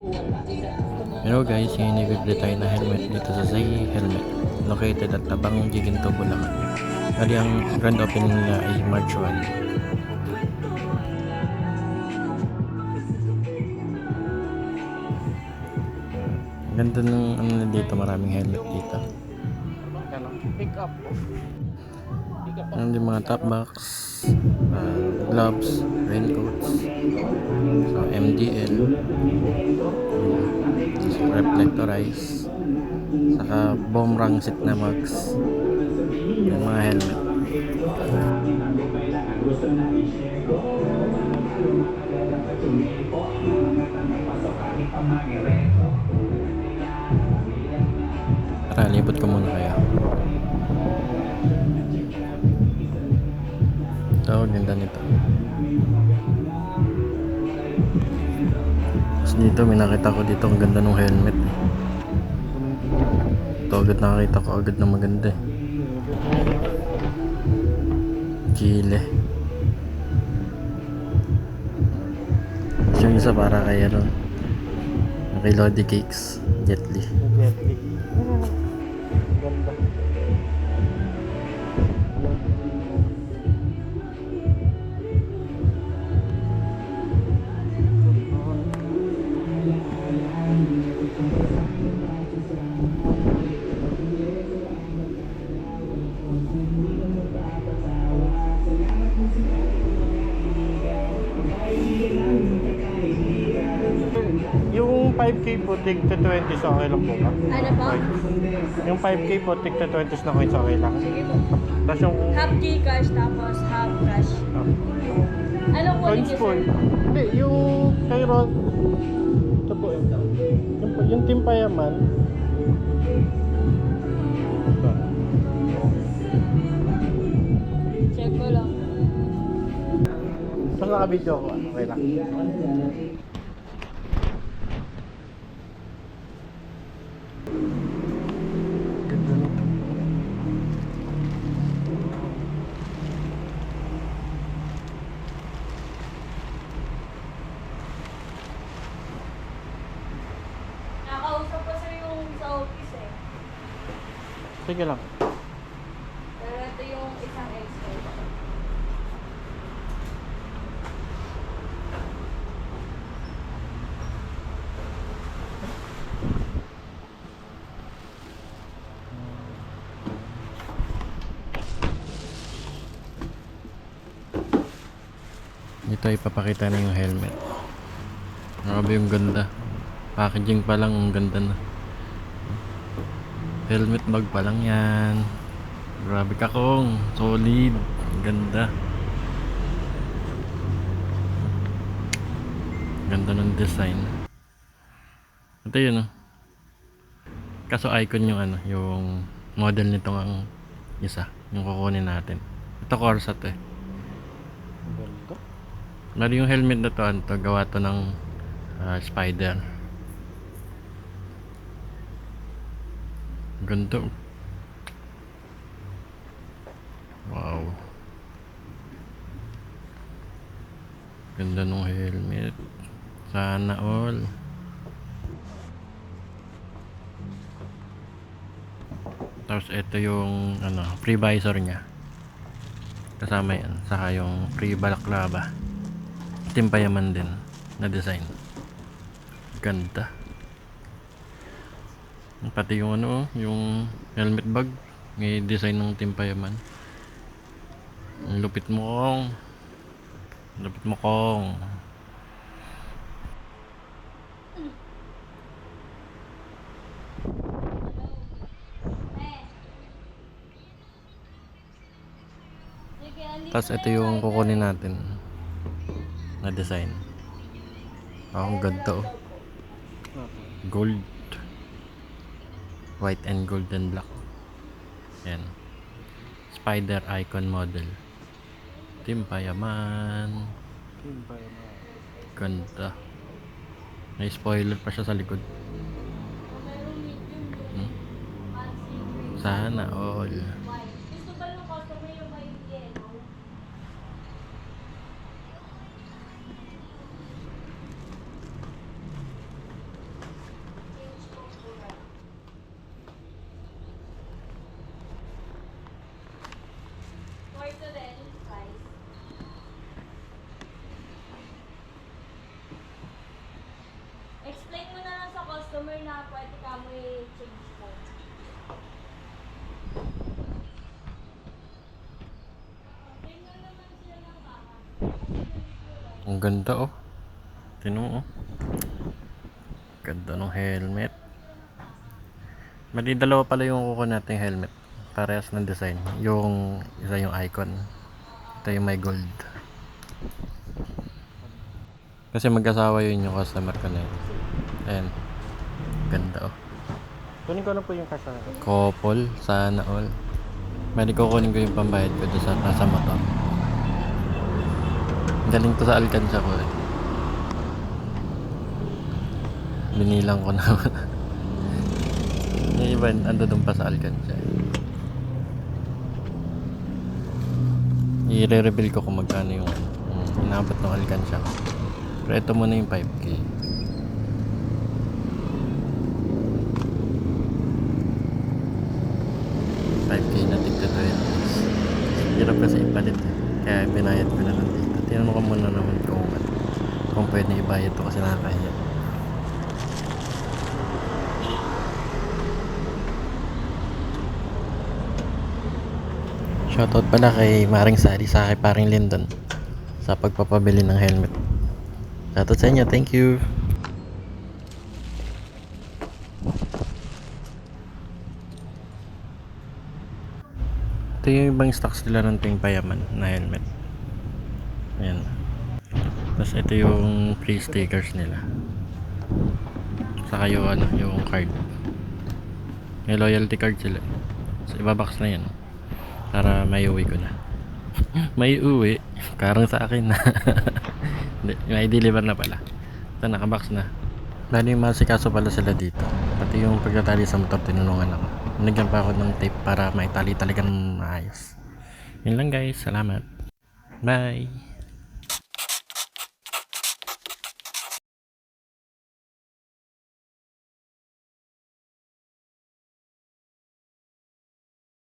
Hello guys, ngayon i-review tayo na helmet dito sa Zay Helmet located at Tabang Giginto, Bulacan. Bali ang grand opening nila ay March 1. Ang Ganda ng ano dito, maraming helmet dito. Pick up. Ano din mga top box, uh, gloves, raincoats, so MDL, so reflectorize, saka bomb set na mags, yung mga helmet. Tara, libot ko muna kayo. Dito, may nakita ko dito, ang ganda ng helmet. eh. Ito agad nakakita ko agad na maganda eh. Chile. Tapos yung isa para kay ano, kay Lodi Cakes, Jet Li. 5K po, tig to 20 sa okay lang po ba? Ano po? Yung 5K po, tig to 20 na coins okay lang. Sige po. Tapos yung Half Gcash tapos half cash. ah, Anong kunin coins niyo, po. sir? Hindi, yung kay Rod. Ito po. Yung, po, yung Team Payaman. Ito. Check ko lang. Tapos naka-video ko. Okay lang. Sige lang. Pero ito yung isang extra. Dito ipapakita na yung helmet. Grabe yung ganda. Packaging pa lang, ang ganda na. Helmet bag pa lang yan. Grabe ka kong. Solid. Ganda. Ganda ng design. Ito yun oh. Kaso icon yung ano, yung model nito ang isa. Yung kukunin natin. Ito Corsa to eh. Bali yung helmet na to, ano to, gawa to ng ah, spider. Ganda. oh. Wow. Ganda ng helmet. Sana all. Tapos ito yung ano, free visor niya. Kasama yan. Saka yung free balaklava. Timpayaman din na design. Ganda. Pati yung ano, yung helmet bag. May design ng timpayaman. Ang lupit mo kong. Lupit mo kong. Tapos ito yung kukunin natin na design. Oh, ang ganda oh. Gold. White and gold and black. Yan. Spider icon model. Timpayaman. Team Payaman. Ganda. May spoiler pa siya sa likod. Hmm? Sana all. Gusto ba yung customer yung may yellow? Customer na pwede ka mo i-change baka. Ang ganda oh. Tino oh. Ganda ng helmet. Mali dalawa pala yung kuko nating helmet. Parehas ng design. Yung isa yung icon. Ito yung may gold. Kasi mag-asawa yun yung customer ko na yun. Ayan. Ganda oh. Kunin ko na po yung kasama. Couple, sana all. Bali kukunin ko yung pambayad ko dyan sa nasa motor. Galing to sa Alcanza ko eh. Binilang ko na. yung iba, ando doon pa sa Alcanza. I-re-reveal ko kung magkano yung um, inabot ng Alcanza ko. Pero ito muna yung 5k. 20. Hirap kasi ipalit eh. Kaya binayad ko na lang dito. Tinanong ko muna naman kung kung pwede ibayad to kasi nakakahiya. Shoutout pala kay Maring Sari sa kay Paring Lindon sa pagpapabili ng helmet. Shoutout sa inyo, thank you. Ito yung ibang stocks nila ng ting payaman na helmet. Ayan. Tapos ito yung free stickers nila. Saka yung ano, yung card. May loyalty card sila. So ibabox na yan. Para may uwi ko na. may uwi. Karang sa akin na. May deliver na pala. Ito nakabox na. Bali yung masikaso pala sila dito. Pati yung pagtatali sa motor tinulungan ako. Nagyan pa ako ng tape para maitali talagang maayos. Yun lang guys. Salamat. Bye.